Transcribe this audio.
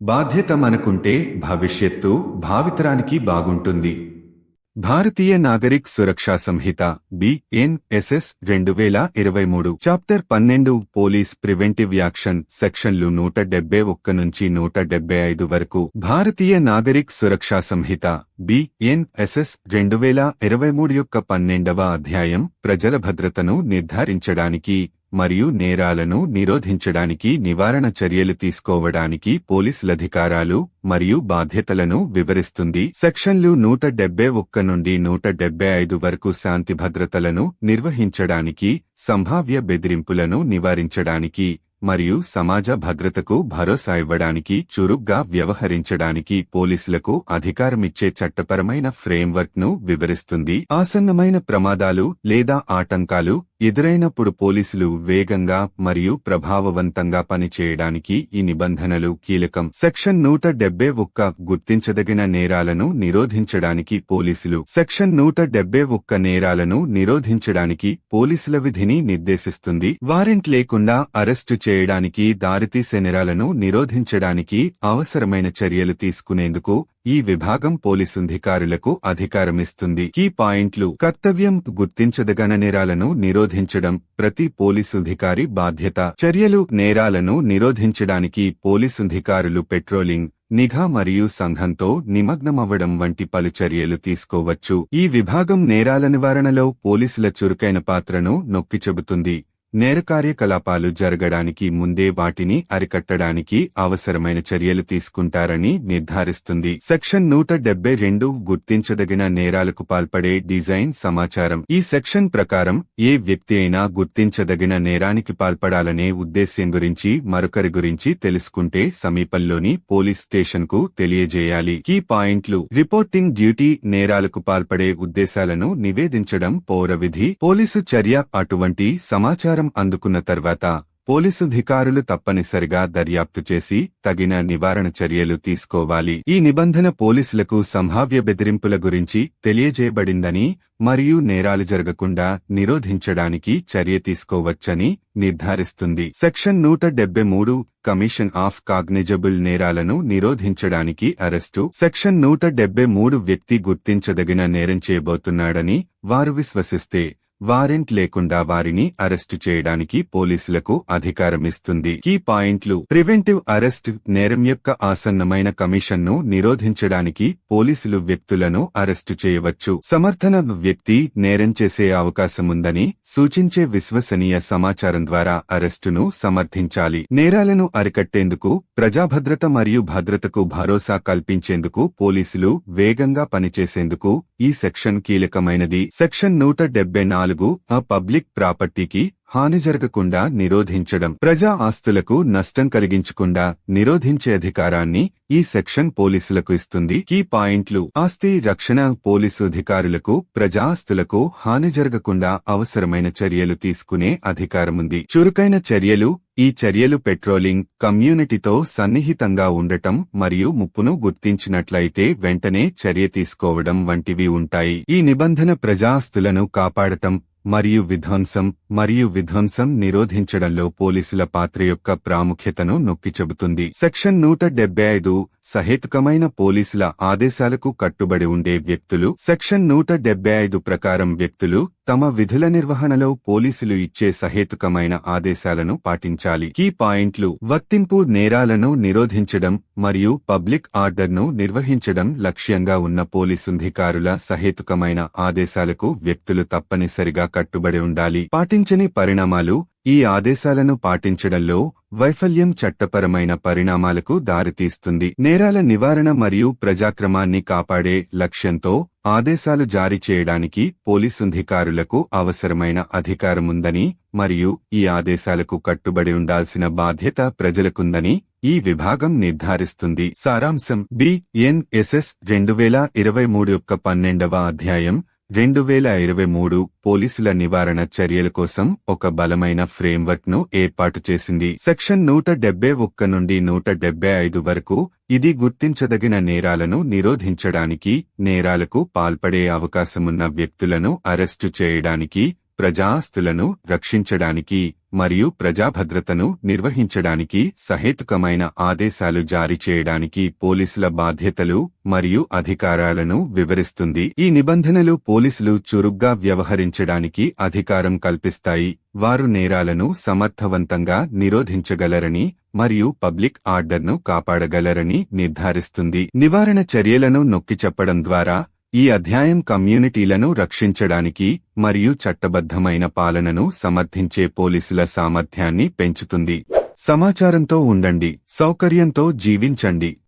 బాధ్యత మనకుంటే భవిష్యత్తు భావితరానికి బాగుంటుంది. భారతీయ నాగరిక్ సురక్షా సంహిత బిఎన్ఎస్ఎస్ రెండు వేల ఇరవై మూడు చాప్టర్ పన్నెండు పోలీస్ ప్రివెంటివ్ యాక్షన్ సెక్షన్లు నూట డెబ్బై ఒక్క నుంచి నూట డెబ్బై ఐదు వరకు. భారతీయ నాగరిక్ సురక్షా సంహిత బిఎన్ఎస్ఎస్ రెండు వేల ఇరవై మూడు యొక్క పన్నెండవ అధ్యాయం ప్రజల భద్రతను నిర్ధారించడానికి మరియు నేరాలను నిరోధించడానికి నివారణ చర్యలు తీసుకోవడానికి పోలీసులధికారాలు మరియు బాధ్యతలను వివరిస్తుంది. సెక్షన్లు నూట డెబ్బై ఒక్క నుండి నూట డెబ్బై ఐదు వరకు శాంతి భద్రతలను నిర్వహించడానికి సంభావ్య బెదిరింపులను నివారించడానికి మరియు సమాజ భద్రతకు భరోసా ఇవ్వడానికి చురుగ్గా వ్యవహరించడానికి పోలీసులకు అధికారమిచ్చే చట్టపరమైన ఫ్రేమ్వర్క్ను వివరిస్తుంది. ఆసన్నమైన ప్రమాదాలు లేదా ఆటంకాలు ఎదురైనప్పుడు పోలీసులు వేగంగా మరియు ప్రభావవంతంగా పనిచేయడానికి ఈ నిబంధనలు కీలకం. సెక్షన్ నూట డెబ్బై ఒక్క గుర్తించదగిన నేరాలను నిరోధించడానికి పోలీసులు. సెక్షన్ నూట డెబ్బై ఒక్క నేరాలను నిరోధించడానికి పోలీసుల విధిని నిర్దేశిస్తుంది. వారెంట్ లేకుండా అరెస్టు చేయడానికి దారితీసే నేరాలను నిరోధించడానికి అవసరమైన చర్యలు తీసుకునేందుకు ఈ విభాగం పోలీసుంధికారులకు అధికారమిస్తుంది. కీ పాయింట్లు కర్తవ్యం గుర్తించదగన నేరాలను నిరోధించడం ప్రతి పోలీసుధికారి బాధ్యత. చర్యలు నేరాలను నిరోధించడానికి పోలీసుధికారులు పెట్రోలింగ్ నిఘా మరియు సంఘంతో నిమగ్నమవ్వడం వంటి పలు చర్యలు తీసుకోవచ్చు. ఈ విభాగం నేరాల నివారణలో పోలీసుల చురుకైన పాత్రను నొక్కి చెబుతుంది. నేర కార్యకలాపాలు జరగడానికి ముందే వాటిని అరికట్టడానికి అవసరమైన చర్యలు తీసుకుంటారని నిర్ధారిస్తుంది. సెక్షన్ నూట డెబ్బై రెండు గుర్తించదగిన నేరాలకు పాల్పడే డిజైన్ సమాచారం. ఈ సెక్షన్ ప్రకారం ఏ వ్యక్తి అయినా గుర్తించదగిన నేరానికి పాల్పడాలనే ఉద్దేశ్యం గురించి మరొకరి గురించి తెలుసుకుంటే సమీపంలోని పోలీస్ స్టేషన్కు తెలియజేయాలి. కీ పాయింట్లు. రిపోర్టింగ్ డ్యూటీ నేరాలకు పాల్పడే ఉద్దేశాలను నివేదించడం పౌరవిధి పోలీసు చర్య అటువంటి సమాచారం అందుకున్న తర్వాత పోలీసుధికారులు తప్పనిసరిగా దర్యాప్తు చేసి తగిన నివారణ చర్యలు తీసుకోవాలి. ఈ నిబంధన పోలీసులకు సంభావ్య బెదిరింపుల గురించి తెలియజేయబడిందని మరియు నేరాలు జరగకుండా నిరోధించడానికి చర్య తీసుకోవచ్చని నిర్ధారిస్తుంది. సెక్షన్ నూట డెబ్బై మూడు కమిషన్ ఆఫ్ కాగ్నిజబుల్ నేరాలను నిరోధించడానికి అరెస్టు. సెక్షన్ నూట డెబ్బై మూడు వ్యక్తి గుర్తించదగిన నేరం చేయబోతున్నాడని వారు విశ్వసిస్తే వారెంట్ లేకుండా వారిని అరెస్టు చేయడానికి పోలీసులకు అధికారమిస్తుంది కీ పాయింట్లు ప్రివెంటివ్ అరెస్ట్ నేరం యొక్క ఆసన్నమైన కమిషన్ను నిరోధించడానికి పోలీసులు వ్యక్తులను అరెస్టు చేయవచ్చు. సమర్థన వ్యక్తి నేరం చేసే అవకాశముందని సూచించే విశ్వసనీయ సమాచారం ద్వారా అరెస్టును సమర్థించాలి. నేరాలను అరికట్టేందుకు ప్రజాభద్రత మరియు భద్రతకు భరోసా కల్పించేందుకు పోలీసులు వేగంగా పనిచేసేందుకు ఈ సెక్షన్ కీలకమైనది. సెక్షన్ నూట డెబ్బై నాలుగు ఆ పబ్లిక్ ప్రాపర్టీకి హాని జరగకుండా నిరోధించడం ప్రజా ఆస్తులకు నష్టం కలిగించకుండా నిరోధించే అధికారాన్ని ఈ సెక్షన్ పోలీసులకు ఇస్తుంది. ఈ పాయింట్లు ఆస్తి రక్షణ పోలీసు అధికారులకు ప్రజా ఆస్తులకు హాని జరగకుండా అవసరమైన చర్యలు తీసుకునే అధికారముంది. చురుకైన చర్యలు ఈ చర్యలు పెట్రోలింగ్ కమ్యూనిటీతో సన్నిహితంగా ఉండటం మరియు ముప్పును గుర్తించినట్లయితే వెంటనే చర్య తీసుకోవడం వంటివి ఉంటాయి. ఈ నిబంధన ప్రజాస్తులను కాపాడటం మరియు విధ్వంసం మరియు విధ్వంసం నిరోధించడంలో పోలీసుల పాత్ర యొక్క ప్రాముఖ్యతను నొక్కి చెబుతుంది. సెక్షన్ నూట డెబ్బై ఐదు సహేతుకమైన పోలీసుల ఆదేశాలకు కట్టుబడి ఉండే వ్యక్తులు సెక్షన్ నూట ఐదు ప్రకారం వ్యక్తులు తమ విధుల నిర్వహణలో పోలీసులు ఇచ్చే సహేతుకమైన ఆదేశాలను పాటించాలి. కీ పాయింట్లు వర్తింపు నేరాలను నిరోధించడం మరియు పబ్లిక్ ఆర్డర్ను నిర్వహించడం లక్ష్యంగా ఉన్న పోలీసుంధికారుల సహేతుకమైన ఆదేశాలకు వ్యక్తులు తప్పనిసరిగా కట్టుబడి ఉండాలి. పాటించని పరిణామాలు ఈ ఆదేశాలను పాటించడంలో వైఫల్యం చట్టపరమైన పరిణామాలకు దారితీస్తుంది. నేరాల నివారణ మరియు ప్రజాక్రమాన్ని కాపాడే లక్ష్యంతో ఆదేశాలు జారీ చేయడానికి పోలీసుంధికారులకు అవసరమైన అధికారముందని మరియు ఈ ఆదేశాలకు కట్టుబడి ఉండాల్సిన బాధ్యత ప్రజలకుందని ఈ విభాగం నిర్ధారిస్తుంది. సారాంశం బిఎన్ఎస్ఎస్ రెండు వేల ఇరవై మూడు యొక్క పన్నెండవ అధ్యాయం రెండు వేల ఇరవై మూడు పోలీసుల నివారణ చర్యల కోసం ఒక బలమైన ఫ్రేమ్వర్క్ను ఏర్పాటు చేసింది. సెక్షన్ నూట డెబ్బై ఒక్క నుండి నూట డెబ్బై ఐదు వరకు ఇది గుర్తించదగిన నేరాలను నిరోధించడానికి నేరాలకు పాల్పడే అవకాశమున్న వ్యక్తులను అరెస్టు చేయడానికి ప్రజాస్తులను రక్షించడానికి. మరియు ప్రజాభద్రతను నిర్వహించడానికి సహేతుకమైన ఆదేశాలు జారీ చేయడానికి పోలీసుల బాధ్యతలు మరియు అధికారాలను వివరిస్తుంది. ఈ నిబంధనలు పోలీసులు చురుగ్గా వ్యవహరించడానికి అధికారం కల్పిస్తాయి. వారు నేరాలను సమర్థవంతంగా నిరోధించగలరని మరియు పబ్లిక్ ఆర్డర్ను కాపాడగలరని నిర్ధారిస్తుంది. నివారణ చర్యలను నొక్కి చెప్పడం ద్వారా ఈ అధ్యాయం కమ్యూనిటీలను రక్షించడానికి మరియు చట్టబద్ధమైన పాలనను సమర్థించే పోలీసుల సామర్థ్యాన్ని పెంచుతుంది. సమాచారంతో ఉండండి సౌకర్యంతో జీవించండి.